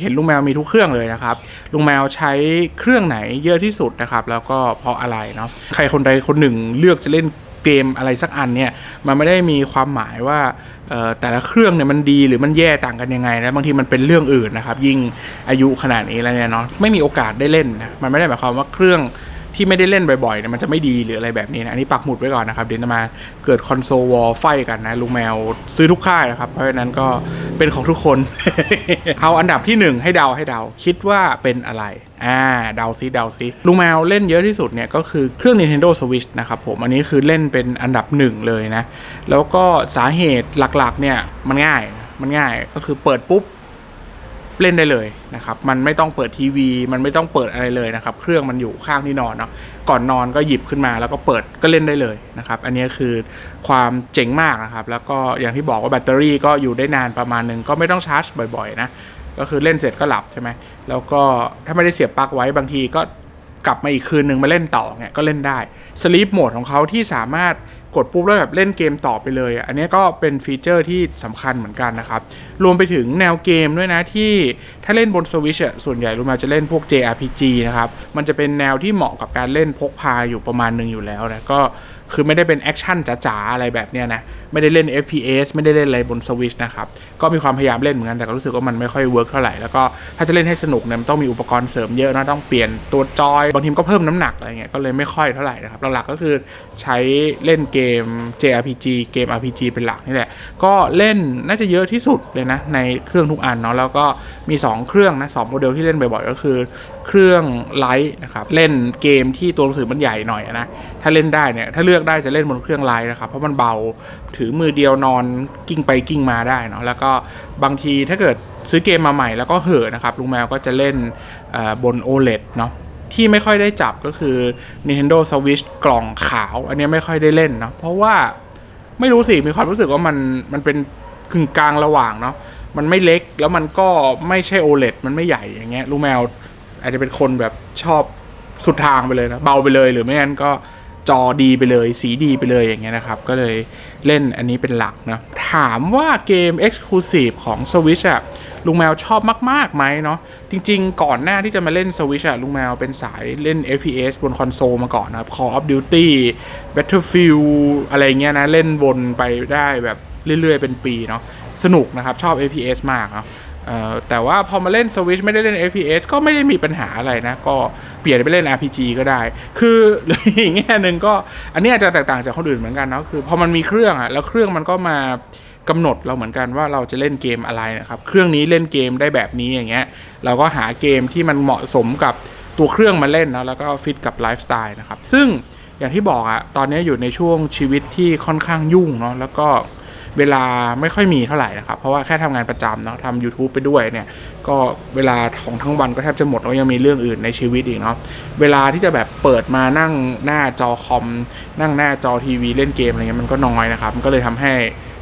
เห็นลุงแมวมีทุกเครื่องเลยนะครับ ลุงแมวใช้เครื่องไหนเยอะที่สุดนะครับ แล้วก็เพราะอะไรเนาะ ใครคนใดคนหนึ่งเลือกจะเล่นเกมอะไรสักอันเนี่ย มันไม่ได้มีความหมายว่าแต่ละเครื่องเนี่ยมันดีหรือมันแย่ต่างกันยังไงนะบางทีมันเป็นเรื่องอื่นนะครับ ยิ่งอายุขนาดนี้แล้วเนี่ยเนาะ ไม่มีโอกาสได้เล่นนะ มันไม่ได้หมายความว่าเครื่อง ที่ไม่ได้เล่นบ่อยๆเนี่ยมันจะไม่ดีหรืออะไรแบบนี้นะ อันนี้ปักหมุดไว้ก่อนนะครับ เดี๋ยวจะมาเกิดคอนโซลวอลไฟกันนะลุงแมวซื้อทุกค่ายนะครับ เพราะฉะนั้นก็เป็นของทุกคน เอาอันดับที่หนึ่งให้เดาให้เดา คิดว่าเป็นอะไรอ่าเดาซิเดาซิลุงแมวเล่นเยอะที่สุดเนี่ยก็คือเครื่อง Nintendo Switch นะครับผม อันนี้คือเล่นเป็นอันดับหนึ่งเลยนะ แล้วก็สาเหตุหลักๆเนี่ยมันง่ายมันง่ายก็คือเปิดปุ๊บ เล่นได้เลยนะครับ มันไม่ต้องเปิดทีวี มันไม่ต้องเปิดอะไรเลยนะครับ เครื่องมันอยู่ข้างที่นอนเนาะ ก่อนนอนก็หยิบขึ้นมาแล้วก็เปิดก็เล่นได้เลยนะครับ อันนี้คือความเจ๋งมากนะครับ แล้วก็อย่างที่บอกว่าแบตเตอรี่ก็อยู่ได้นานประมาณหนึ่งก็ไม่ต้องชาร์จบ่อยๆนะ ก็คือเล่นเสร็จก็หลับใช่ไหม แล้วก็ถ้าไม่ได้เสียบปลั๊กไว้บางทีก็กลับมาอีกคืนหนึ่งมาเล่นต่อเนี่ยก็เล่นได้ สลีปโหมดของเขาที่สามารถ กดปุ๊บแล้วแบบเล่นเกมต่อไปเลยอะอันนี้ก็เป็นฟีเจอร์ที่สำคัญเหมือนกันนะครับ รวมไปถึงแนวเกมด้วยนะที่ถ้าเล่นบนสวิชส่วนใหญ่รู้มาจะเล่นพวก JRPG นะครับ มันจะเป็นแนวที่เหมาะกับการเล่นพกพาอยู่ประมาณหนึ่งอยู่แล้วนะก็คือไม่ได้เป็นแอคชั่นจ๋าๆอะไรแบบเนี้ยนะ ไม่ได้เล่น FPS ไม่ได้เล่นอะไรบนสวิชนะครับ ก็มีความพยายามเล่นเหมือนกันแต่ก็รู้สึกว่ามันไม่ค่อยเวิร์กเท่าไหร่แล้วก็ถ้าจะเล่นให้สนุกเนี่ยมันต้องมีอุปกรณ์เสริมเยอะนะต้องเปลี่ยนตัวจอยบางทีมก็เพิ่มน้ำหนักอะไรเงี้ยก็เลยไม่ค่อยเท่าไหร่นะครับหลักๆก็คือใช้เล่นเกม JRPG เกม RPG เป็นหลักนี่แหละก็เล่นน่าจะเยอะที่สุดเลยนะในเครื่องทุกอันเนาะแล้วก็มี 2 เครื่องนะสองโมเดลที่เล่นบ่อยๆก็คือ เครื่องไลท์นะครับเล่นเกมที่ตัวหนังสือมันใหญ่หน่อยนะถ้าเล่นได้เนี่ยถ้าเลือกได้จะเล่นบนเครื่องไลท์นะครับเพราะมันเบาถือมือเดียวนอนกิ้งไปกิ้งมาได้เนาะแล้วก็บางทีถ้าเกิดซื้อเกมมาใหม่แล้วก็เหอะนะครับลุงแมวก็จะเล่นเอ่อบน OLED เนาะที่ไม่ค่อยได้จับก็คือ Nintendo Switch กล่องขาว อันนี้ไม่ค่อยได้เล่นเนาะเพราะว่าไม่รู้สิมีความรู้สึกว่ามันมันเป็นกึ่งกลางระหว่างเนาะมันไม่เล็กแล้วมันก็ไม่ใช่ OLED มันไม่ใหญ่อย่างเงี้ยลูกแมวอาจจะเป็นคนแบบชอบสุดทางไปเลยนะเบาไปเลยหรือไม่งั้นก็ จอดีไปเลย สีดีไปเลยอย่างเงี้ยนะครับ ก็เลยเล่นอันนี้เป็นหลักนะถามว่าเกม Exclusive ของ Switch อะลุงแมวชอบมากๆไหมเนาะจริงๆ ก่อนหน้าที่จะมาเล่น Switch อะลุงแมวเป็นสายเล่น FPS บนคอนโซลมาก่อนนะครับ Call of Duty Battlefield อะไรเงี้ยนะ เล่นวนไปได้แบบเรื่อยๆ เป็นปีเนาะสนุกนะครับ ชอบ FPS มากเนาะเอ่อ แต่ว่าพอมาเล่น Switch ไม่ได้เล่น FPS ก็ไม่ได้มีปัญหาอะไรนะ ก็เปลี่ยนไปเล่น RPG ก็ได้คืออีกแง่หนึ่งก็ อันนี้อาจจะแตกต่างจากคนอื่นเหมือนกันเนาะคือพอมันมีเครื่องอะแล้วเครื่องมันก็มากำหนดเราเหมือนกันว่าเราจะเล่นเกมอะไรนะครับ เครื่องนี้เล่นเกมได้แบบนี้อย่างเงี้ย เราก็หาเกมที่มันเหมาะสมกับตัวเครื่องมาเล่นนะแล้วก็ฟิตกับไลฟ์สไตล์นะครับ ซึ่งอย่างที่บอกอะตอนนี้อยู่ในช่วงชีวิตที่ค่อนข้างยุ่งเนาะแล้วก็ เวลาไม่ค่อยมีเท่าไหร่นะครับ เพราะว่าแค่ทำงานประจำเนาะทำ YouTube ไปด้วยเนี่ย ก็เวลาของทั้งวันก็แทบจะหมดแล้วยังมีเรื่องอื่นในชีวิตอีกเนาะเวลาที่จะแบบเปิดมานั่งหน้าจอคอม นั่งหน้าจอทีวีเล่นเกมอะไรเงี้ยมันก็น้อยนะครับมันก็เลยทำให้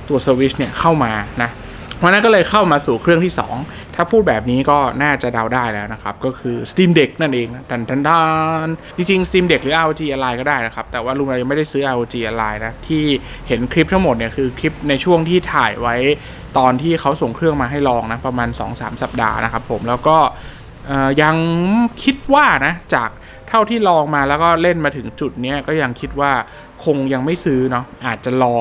ตัวสวิชเนี่ยเข้ามานะ เพราะนั้นก็เลยเข้ามาสู่เครื่องที่ 2 ถ้าพูดแบบนี้ก็น่าจะเดาได้แล้วนะครับ ก็คือ Steam Deck นั่นเองนะทันทันทันจริงๆ Steam Deck หรือ ROG Ally ก็ได้นะครับ แต่ว่าลุงเรายังไม่ได้ซื้อ ROG Ally นะ ที่เห็นคลิปทั้งหมดเนี่ยคือคลิปในช่วงที่ถ่ายไว้ตอนที่เขาส่งเครื่องมาให้ลองนะ ประมาณ 2-3 สัปดาห์นะครับผมแล้วก็ยังคิดว่านะจากเท่าที่ลองมาแล้วก็เล่นมาถึงจุดนี้ก็ยังคิดว่าคงยังไม่ซื้อเนาะอาจจะรอ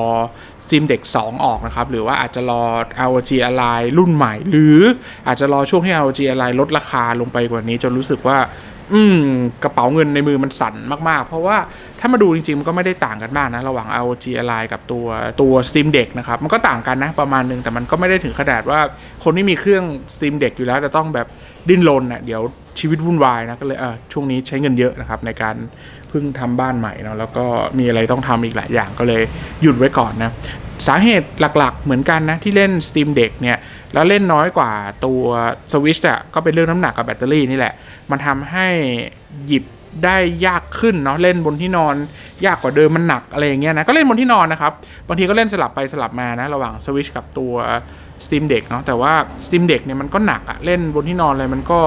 Steam Deck 2ออกนะครับ หรือว่าอาจจะรอ ROG Ally รุ่นใหม่ หรืออาจจะรอช่วงที่ ROG Ally ลดราคาลงไปกว่านี้จนรู้สึกว่า อืม กระเป๋าเงินในมือมันสั่นมาก ๆ เพราะว่าถ้ามาดูจริง ๆ มันก็ไม่ได้ต่างกันมากนะ ระหว่าง ROG Ally กับตัวตัว Steam Deck นะครับ มันก็ต่างกันนะ ประมาณนึงแต่มันก็ไม่ได้ถึงขนาดว่าคนที่มีเครื่อง Steam Deck อยู่แล้วจะต้องแบบดิ้นรนนะ่ะเดี๋ยว ชีวิตวุ่นวายนะก็เลยเออช่วงนี้ใช้เงินเยอะนะครับในการเพิ่งทำบ้านใหม่เนาะแล้วก็มีอะไรต้องทำอีกหลายอย่างก็เลยหยุดไว้ก่อนนะสาเหตุหลักๆ เหมือนกันนะ ที่เล่น Steam Deck เนี่ยแล้วเล่นน้อยกว่าตัว Switch อะก็เป็นเรื่องน้ำหนักกับแบตเตอรี่นี่แหละ มันทำให้หยิบได้ยากขึ้นเนาะเล่นบนที่นอน ยากกว่าเดิมมันหนักอะไรอย่างเงี้ยนะก็เล่นบนที่นอนนะครับบางทีก็เล่นสลับไปสลับมานะระหว่าง Switch กับตัว Steam Deck เนาะแต่ว่า Steam Deck เนี่ยมันก็หนักอะเล่นบนที่นอนเลยมันก็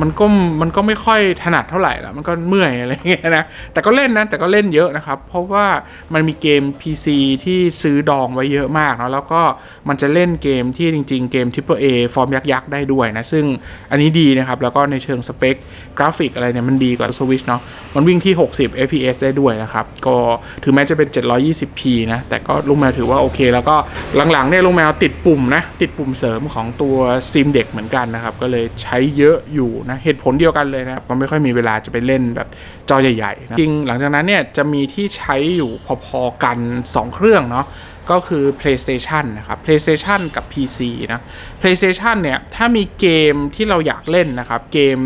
มันก็มันก็ไม่ค่อยถนัดเท่าไหร่ละมันก็เมื่อยอะไรเงี้ยนะแต่ก็เล่นนะแต่ก็เล่นเยอะนะครับ เพราะว่ามันมีเกม PC ที่ซื้อดองไว้เยอะมากเนาะแล้วก็มันจะเล่นเกมที่จริง ๆ เกม Triple A ฟอร์มยักษ์ๆได้ด้วยนะ ซึ่งอันนี้ดีนะครับ แล้วก็ในเชิงสเปค กราฟิกอะไรเนี่ยมันดีกว่า Switch เนาะมันวิ่งที่ 60 fps ได้ด้วยนะครับ ก็ถึงแม้จะเป็น 720p นะแต่ก็ลุงแมวถือว่าโอเค แล้วก็หลังๆเนี่ยลุงแมวติดปุ่มนะติดปุ่มเสริมของตัว Steam Deck เหมือนกันนะครับก็เลยใช้เยอะอยู่นะเหตุผลเดียวกันเลยนะครับก็ไม่ค่อยมีเวลาจะไปเล่นแบบจอใหญ่ๆนะจริงหลังจากนั้นเนี่ยจะมีที่ใช้อยู่พอๆกัน 2 เครื่องเนาะ ก็คือ PlayStation นะครับ PlayStation กับ PC นะ PlayStation เนี่ยถ้ามีเกมที่เราอยากเล่นนะครับ เกม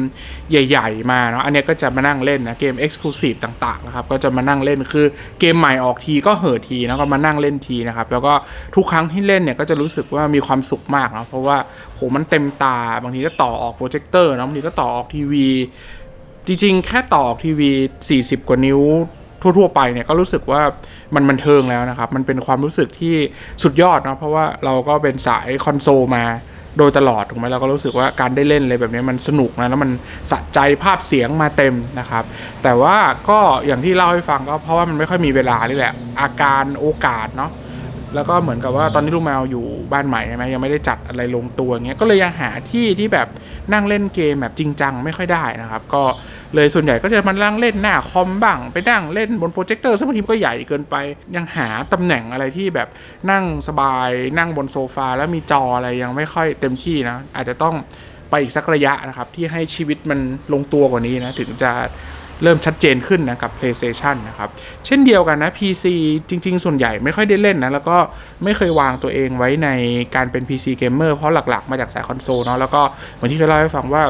ใหญ่ๆ มาเนาะอันนี้ก็จะมานั่งเล่นนะ เกม Exclusive ต่างๆนะครับก็จะมานั่งเล่นคือเกมใหม่ออกทีก็เห่อทีนะก็มานั่งเล่นทีนะครับ แล้วก็ทุกครั้งที่เล่นเนี่ยก็จะรู้สึกว่ามีความสุขมากนะเพราะว่าโหมันเต็มตาบางทีก็ต่อออกโปรเจคเตอร์นะบางทีก็ต่อออกทีวีจริงๆ แค่ต่อออกทีวี 40 กว่านิ้ว ทั่วๆไปเนี่ยก็รู้สึกว่ามันบันเทิงแล้วนะครับ มันเป็นความรู้สึกที่สุดยอดเนาะเพราะว่าเราก็เป็นสายคอนโซลมาโดยตลอดถูกไหมเราก็รู้สึกว่าการได้เล่นอะไรแบบนี้มันสนุกนะแล้วมันสะใจภาพเสียงมาเต็มนะครับ แต่ว่าก็อย่างที่เล่าให้ฟังก็เพราะว่ามันไม่ค่อยมีเวลานี่แหละ อาการโอกาสเนาะ แล้วก็เหมือนกับว่าตอนนี้ลูกแมวอยู่บ้านใหม่ใช่ไหมยังไม่ได้จัดอะไรลงตัวเงี้ยก็เลยยังหาที่ที่แบบนั่งเล่นเกมแบบจริงจังไม่ค่อยได้นะครับ ก็เลยส่วนใหญ่ก็จะมานั่งเล่นหน้าคอมบ้างไปนั่งเล่นบนโปรเจคเตอร์ซึ่งบางทีก็ใหญ่เกินไป ยังหาตำแหน่งอะไรที่แบบนั่งสบาย นั่งบนโซฟาแล้วมีจออะไรยังไม่ค่อยเต็มที่นะอาจจะต้องไปอีกสักระยะนะครับที่ให้ชีวิตมันลงตัวกว่านี้นะถึงจะ เริ่มชัดเจนขึ้นนะกับ PlayStation นะครับ เช่นเดียวกันนะ PC จริง ๆ ส่วนใหญ่ไม่ค่อยได้เล่นนะ แล้วก็ไม่เคยวางตัวเองไว้ในการเป็น PC Gamer เพราะหลักๆ มาจากสายคอนโซลเนาะแล้วก็เหมือนที่เคยเล่าให้ฟังว่า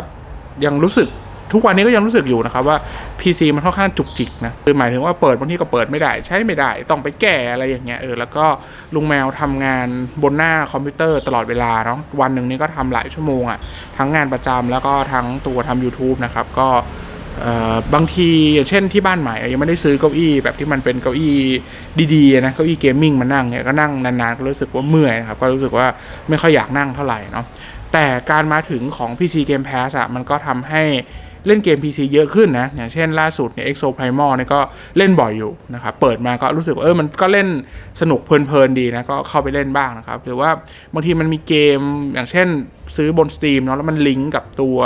ยังรู้สึกทุกวันนี้ก็ยังรู้สึกอยู่นะครับว่า PC มันค่อนข้างจุกจิกนะคือหมายถึงว่าเปิดบางทีก็เปิดไม่ได้ ใช้ไม่ได้ ต้องไปแก้อะไรอย่างเงี้ยเออแล้วก็ลุงแมวทำงานบนหน้าคอมพิวเตอร์ตลอดเวลาเนาะวันหนึ่งนี่ก็ทำหลายชั่วโมงอะ่ะทั้งงานประจำแล้วก็ทั้งตัวทำ YouTube นะครับก็ บางทีเช่นที่บ้านใหม่ยังไม่ได้ซื้อเก้าอี้แบบที่มันเป็นเก้าอี้ดีๆนะเก้าอี้เกมมิ่งมานั่งเนี่ยก็นั่งนานๆก็รู้สึกว่าเมื่อยนะครับก็รู้สึกว่าไม่ค่อยอยากนั่งเท่าไหร่เนาะแต่การมาถึงของ PC Game Pass อะมันก็ทำให้ เล่นเกม PC เยอะขึ้นนะอย่างเช่นล่าสุดเนี่ย Exo Primal เนี่ยก็เล่นบ่อยอยู่นะครับเปิดมาก็รู้สึกว่าเออมันก็เล่นสนุกเพลินๆดีนะก็เข้าไปเล่นบ้างนะครับหรือว่าบางทีมันมีเกมอย่างเช่นซื้อบน Steam เนาะแล้วมันลิงก์กับตัว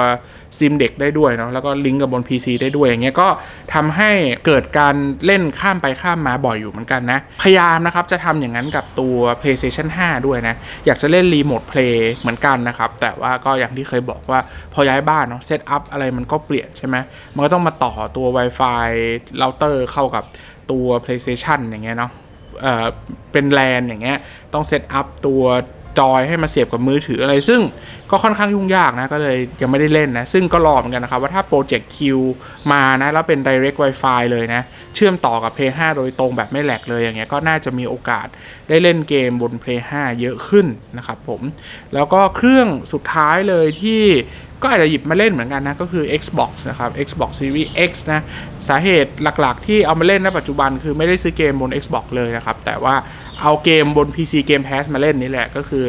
Steam Deck ได้ด้วยเนาะแล้วก็ลิงก์กับบน PC ได้ด้วยอย่างเงี้ยก็ทำให้เกิดการเล่นข้ามไปข้ามมาบ่อยอยู่เหมือนกันนะพยายามนะครับจะทำอย่างนั้นกับตัว PlayStation 5 ด้วยนะอยากจะเล่นรีโมทเพลย์เหมือนกันนะครับแต่ว่าก็อย่างที่เคยบอกว่าพอย้ายบ้านเนาะเซตอัพอะไรมันก็เปลี่ยนใช่ไหมมันก็ต้องมาต่อตัว Wi-Fi เราเตอร์เข้ากับตัว PlayStation อย่างเงี้ยเนาะเอ่อเป็นแลนอย่างเงี้ยต้องเซตอัพตัว จอยให้มาเสียบกับมือถืออะไร ซึ่งก็ค่อนข้างยุ่งยากนะก็เลยยังไม่ได้เล่นนะ ซึ่งก็รอเหมือนกันนะครับ ว่าถ้า Project Q มานะแล้วเป็น Direct Wi-Fi เลยนะ เชื่อมต่อกับ Play 5 โดยตรงแบบไม่แหลกเลยอย่างเงี้ยก็น่าจะมีโอกาสได้เล่นเกมบน Play 5 เยอะขึ้นนะครับผมแล้วก็เครื่องสุดท้ายเลยที่ก็อาจจะหยิบมาเล่นเหมือนกันนะ ก็คือ Xbox นะครับ Xbox Series X นะ สาเหตุหลักๆ ที่เอามาเล่นในปัจจุบันคือไม่ได้ซื้อเกมบน Xbox เลยนะครับ แต่ว่า เอาเกมบน PC Game Pass มาเล่นนี่แหละก็คือ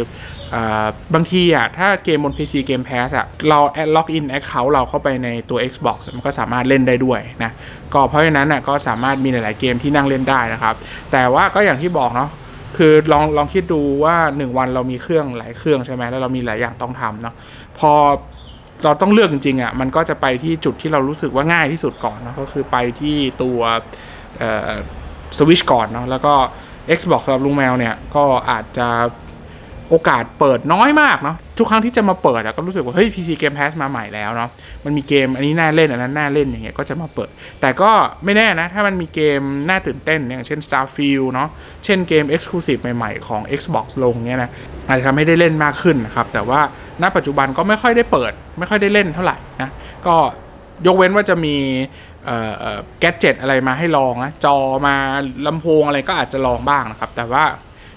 บางทีอะถ้าเกมบน PC Game Pass อะเราแอดล็อกอินแอคเคาท์เราเข้าไปในตัว Xbox มันก็สามารถเล่นได้ด้วยนะก็เพราะฉะนั้นอะก็สามารถมีหลาย ๆ เกมที่นั่งเล่นได้นะครับ แต่ว่าก็อย่างที่บอกเนาะคือลองลองคิดดูว่า 1 วันเรามีเครื่องหลายเครื่องใช่ไหมแล้วเรามีหลายอย่างต้องทำเนาะพอเราต้องเลือกจริงๆอะมันก็จะไปที่จุดที่เรารู้สึกว่าง่ายที่สุดก่อนเนอะก็คือไปที่ตัวสวิชก่อนเนาะแล้วก็ Xbox สำหรับลุงแมวเนี่ยก็อาจจะโอกาสเปิดน้อยมากเนาะทุกครั้งที่จะมาเปิดก็รู้สึกว่าเฮ้ย PC Game Pass มาใหม่แล้วเนาะมันมีเกมอันนี้น่าเล่นอันนั้นน่าเล่นอย่างเงี้ยก็จะมาเปิด แต่ก็ไม่แน่นะ ถ้ามันมีเกมน่าตื่นเต้นอย่างเช่น Starfield เนาะเช่นเกม Exclusive ใหม่ๆของ Xbox ลงเนี่ยนะอาจจะทำให้ได้เล่นมากขึ้นนะครับแต่ว่าณปัจจุบันก็ไม่ค่อยได้เปิด ไม่ค่อยได้เล่นเท่าไหร่นะก็ ยกเว้นว่าจะมีแกจ g จ็ตอะไรมาให้ลองนะจอมาลำโพงอะไรก็อาจจะลองบ้างนะครับ แต่ว่า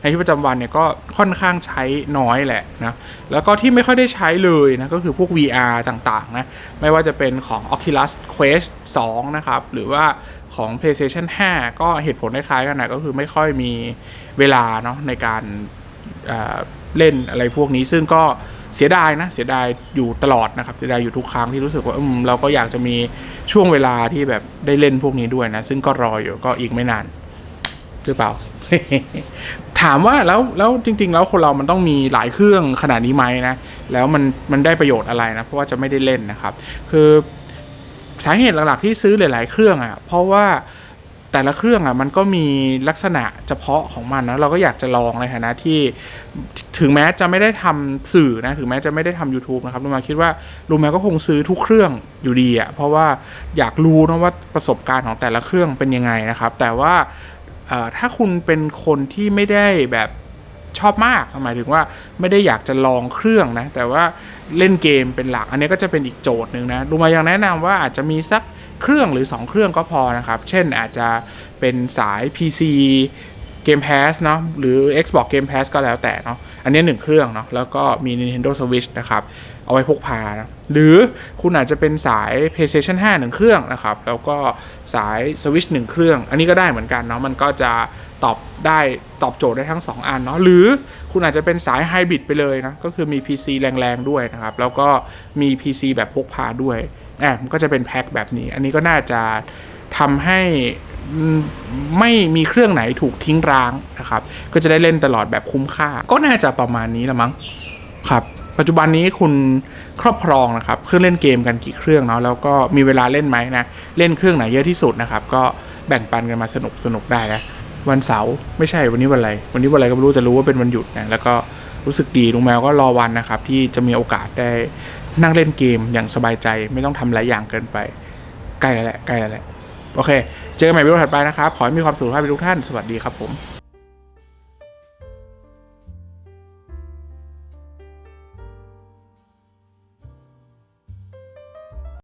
ในชีวิตประจำวันเนี่ยก็ค่อนข้างใช้น้อยแหละนะแล้วก็ที่ไม่ค่อยได้ใช้เลยนะก็คือพวก VR ต่างๆนะไม่ว่าจะเป็นของ Oculus Quest 2 นะครับ หรือว่าของ PlayStation 5 ก็เหตุผลคล้ายๆกันนะก็คือไม่ค่อยมีเวลาเนาะในการเล่นอะไรพวกนี้ซึ่งก็ เสียดายนะ เสียดายอยู่ตลอดนะครับ เสียดายอยู่ทุกครั้งที่รู้สึกว่าอืมเราก็อยากจะมีช่วงเวลาที่แบบได้เล่นพวกนี้ด้วยนะ ซึ่งก็รออยู่ก็อีกไม่นานหรือเปล่า ถามว่าแล้วแล้วจริง ๆ แล้วคนเรามันต้องมีหลายเครื่องขนาดนี้ไหมนะ แล้วมันมันได้ประโยชน์อะไรนะ เพราะว่าจะไม่ได้เล่นนะครับ คือสาเหตุหลักๆที่ซื้อหลาย ๆ เครื่องอะเพราะว่า แต่ละเครื่องอะมันก็มีลักษณะเฉพาะของมันนะเราก็อยากจะลองในฐานะที่ถึงแม้จะไม่ได้ทำสื่อนะถึงแม้จะไม่ได้ทำ YouTube นะครับลุงมาคิดว่าลุงแมวก็คงซื้อทุกเครื่องอยู่ดีอะเพราะว่าอยากรู้นะว่าประสบการณ์ของแต่ละเครื่องเป็นยังไงนะครับ แต่ว่าถ้าคุณเป็นคนที่ไม่ได้แบบชอบมากหมายถึงว่าไม่ได้อยากจะลองเครื่องนะแต่ว่าเล่นเกมเป็นหลัก อันนี้ก็จะเป็นอีกโจทย์หนึ่งนะดูมายังแนะนำว่าอาจจะมีสัก เครื่องหรือ 2 เครื่องก็พอนะครับ เช่นอาจจะเป็นสาย PC Game Pass เนาะหรือ Xbox Game Pass ก็แล้วแต่เนาะอันนี้หนึ่งเครื่องเนาะแล้วก็มี Nintendo Switch นะครับเอาไว้พกพานะหรือคุณอาจจะเป็นสาย PlayStation 5หนึ่งเครื่องนะครับ แล้วก็สาย Switch หนึ่งเครื่อง อันนี้ก็ได้เหมือนกันเนาะมันก็จะตอบได้ตอบโจทย์ได้ทั้ง 2 อันเนาะหรือคุณอาจจะเป็นสายไฮบริดไปเลยนะก็คือมี PC แรงๆด้วยนะครับ แล้วก็มี PC แบบพกพาด้วย อบมันก็จะเป็นแพ็คแบบนี้ อันนี้ก็น่าจะทำให้ไม่มีเครื่องไหนถูกทิ้งร้างนะครับ ก็จะได้เล่นตลอดแบบคุ้มค่า ก็น่าจะประมาณนี้ละมั้งครับ ปัจจุบันนี้คุณครอบครองนะครับ เครื่องเล่นเกมกันกี่เครื่องเนาะแล้วก็มีเวลาเล่นไหมนะ เล่นเครื่องไหนเยอะที่สุดนะครับ ก็แบ่งปันกันมาสนุกสนุกได้นะวันเสาร์ไม่ใช่วันนี้วันอะไรวันนี้วันอะไรก็ไม่รู้แต่รู้ว่าเป็นวันหยุดนะแล้วก็รู้สึกดีลุงแมวก็รอวันนะครับ ที่จะมีโอกาสได้ นั่งเล่นเกมอย่างสบายใจไม่ต้องทำหลายอย่างเกินไป ใกล้แล้วแหละใกล้แล้วแหละโอเค เจอกันใหม่วิดีโอถัดไปนะครับ ขอให้มีความสุขทุกท่าน สวัสดีครับผม